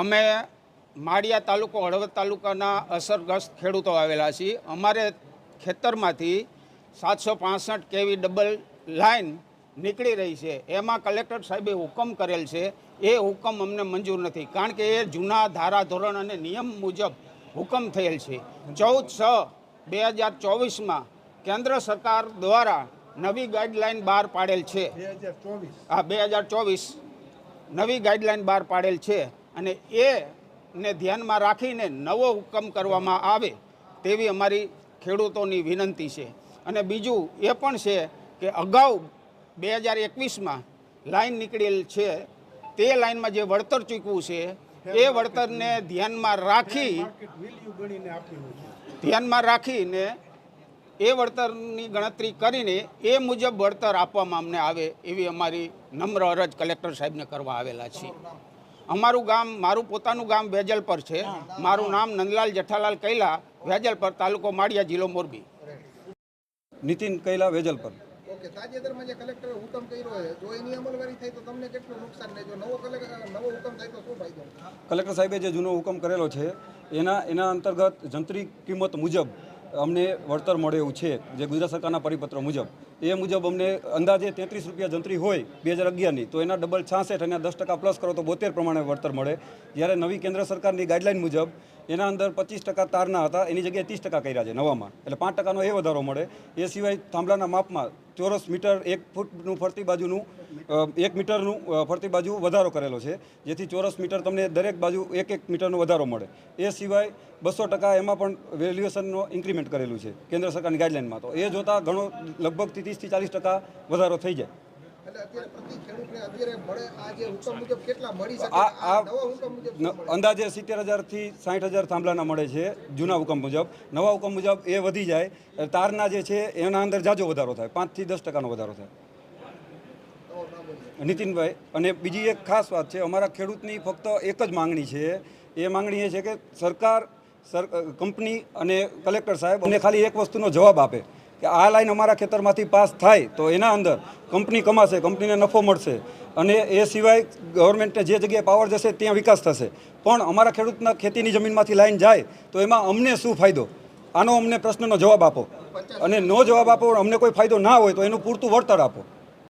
અમે માળિયા તાલુકો હળવદ તાલુકાના અસરગ્રસ્ત ખેડૂતો આવેલા છીએ. અમારે ખેતરમાંથી સાતસો પાસઠ કેવી ડબલ લાઈન નીકળી રહી છે. એમાં કલેક્ટર સાહેબે હુકમ કરેલ છે. એ હુકમ અમને મંજૂર નથી. કારણ કે એ જૂના ધારાધોરણ અને નિયમ મુજબ હુકમ થયેલ છે. ચૌદ છ બે હજાર ચોવીસમાં કેન્દ્ર સરકાર દ્વારા નવી ગાઈડલાઈન બહાર પાડેલ છે. હા બે હજાર ચોવીસ નવી ગાઈડલાઈન બહાર પાડેલ છે. અને એ ને ધ્યાનમાં રાખીને નવો હુકમ કરવામાં આવે તેવી અમારી ખેડૂતોની વિનંતી છે. અને બીજું એ પણ છે કે અગાઉ બે હજાર એકવીસમાં લાઈન નીકળેલ છે, તે લાઈનમાં જે વળતર ચૂકવું છે, એ વળતરને ધ્યાનમાં રાખી ધ્યાનમાં રાખીને એ વળતરની ગણતરી કરીને એ મુજબ વળતર આપવામાં અમને આવે એવી અમારી નમ્ર અરજ કલેક્ટર સાહેબને કરવા આવેલા છીએ. અમારું ગામ મારું પોતાનું ગામ વેજલપર છે. મારું નામ નંદલાલ જેઠાલાલ કૈલા વેજલપર તાલુકો માળિયા જિલ્લો મોરબી. નીતિન કૈલા વેજલ પર ઓકે તાજેતરમાં જે કલેક્ટરે હુકમ કર્યો છે જો એની અમલવારી થાય તો તમને કેટલું નુકસાન ને જો નવો કલેક્ટર નવો હુકમ થાય તો શું ફાયદો? કલેક્ટર સાહેબે જે જૂનો હુકમ કરેલો છે એના એના અંતર્ગત જંત્રી કિંમત મુજબ અમને વળતર મળે એવું છે જે ગુજરાત સરકારના પરિપત્ર મુજબ. એ મુજબ અમને અંદાજે તેત્રીસ રૂપિયા જંત્રી હોય બે હજાર અગિયારની, તો એના ડબલ છાસઠ અને દસ ટકા પ્લસ કરો તો બોતેર પ્રમાણે વળતર મળે. જ્યારે નવી કેન્દ્ર સરકારની ગાઈડલાઇન મુજબ એના અંદર પચીસ ટકા તારના હતા, એની જગ્યાએ ત્રીસ ટકા કર્યા છે નવામાં. એટલે પાંચ ટકાનો એ વધારો મળે. એ સિવાય થાંભલાના માપમાં ચોરસ મીટર એક ફૂટનું ફરતી બાજુનું એક મીટરનું ફરતી બાજુ વધારો કરેલો છે, જેથી ચોરસ મીટર તમને દરેક બાજુ એક એક મીટરનો વધારો મળે. એ સિવાય બસો ટકા એમાં પણ વેલ્યુએશનનો ઇન્ક્રીમેન્ટ કરેલું છે, કેન્દ્ર સરકારની ગાઈડલાઇનમાં તો એ જોતાં ઘણો, લગભગ ત્રીસથી ચાલીસ ટકા વધારો થઈ જાય. અંદાજે સિત્તેર હજારથી સાઠ હજાર થાંભલાના મળે છે જૂના હુકમ મુજબ. નવા હુકમ મુજબ એ વધી જાય. તારના જે છે એના અંદર જાજો વધારો થાય. પાંચથી દસ ટકાનો વધારો થાય. નીતિનભાઈ અને બીજી એક ખાસ વાત છે અમારા ખેડૂતની ફક્ત એક જ માંગણી છે. એ માંગણી એ છે કે સરકાર સર કંપની અને કલેક્ટર સાહેબ અમને ખાલી એક વસ્તુનો જવાબ આપે. કે આ લાઈન અમારા ખેતરમાંથી પાસ થાય તો એના અંદર કંપની કમાશે, કંપનીને નફો મળશે. અને એ સિવાય ગવર્મેન્ટને જે જગ્યાએ પાવર જશે ત્યાં વિકાસ થશે. પણ અમારા ખેડૂતના ખેતીની જમીનમાંથી લાઈન જાય તો એમાં અમને શું ફાયદો? આનો અમને પ્રશ્નનો જવાબ આપો. અને નો જવાબ આપો, અમને કોઈ ફાયદો ના હોય તો એનું પૂરતું વળતર આપો.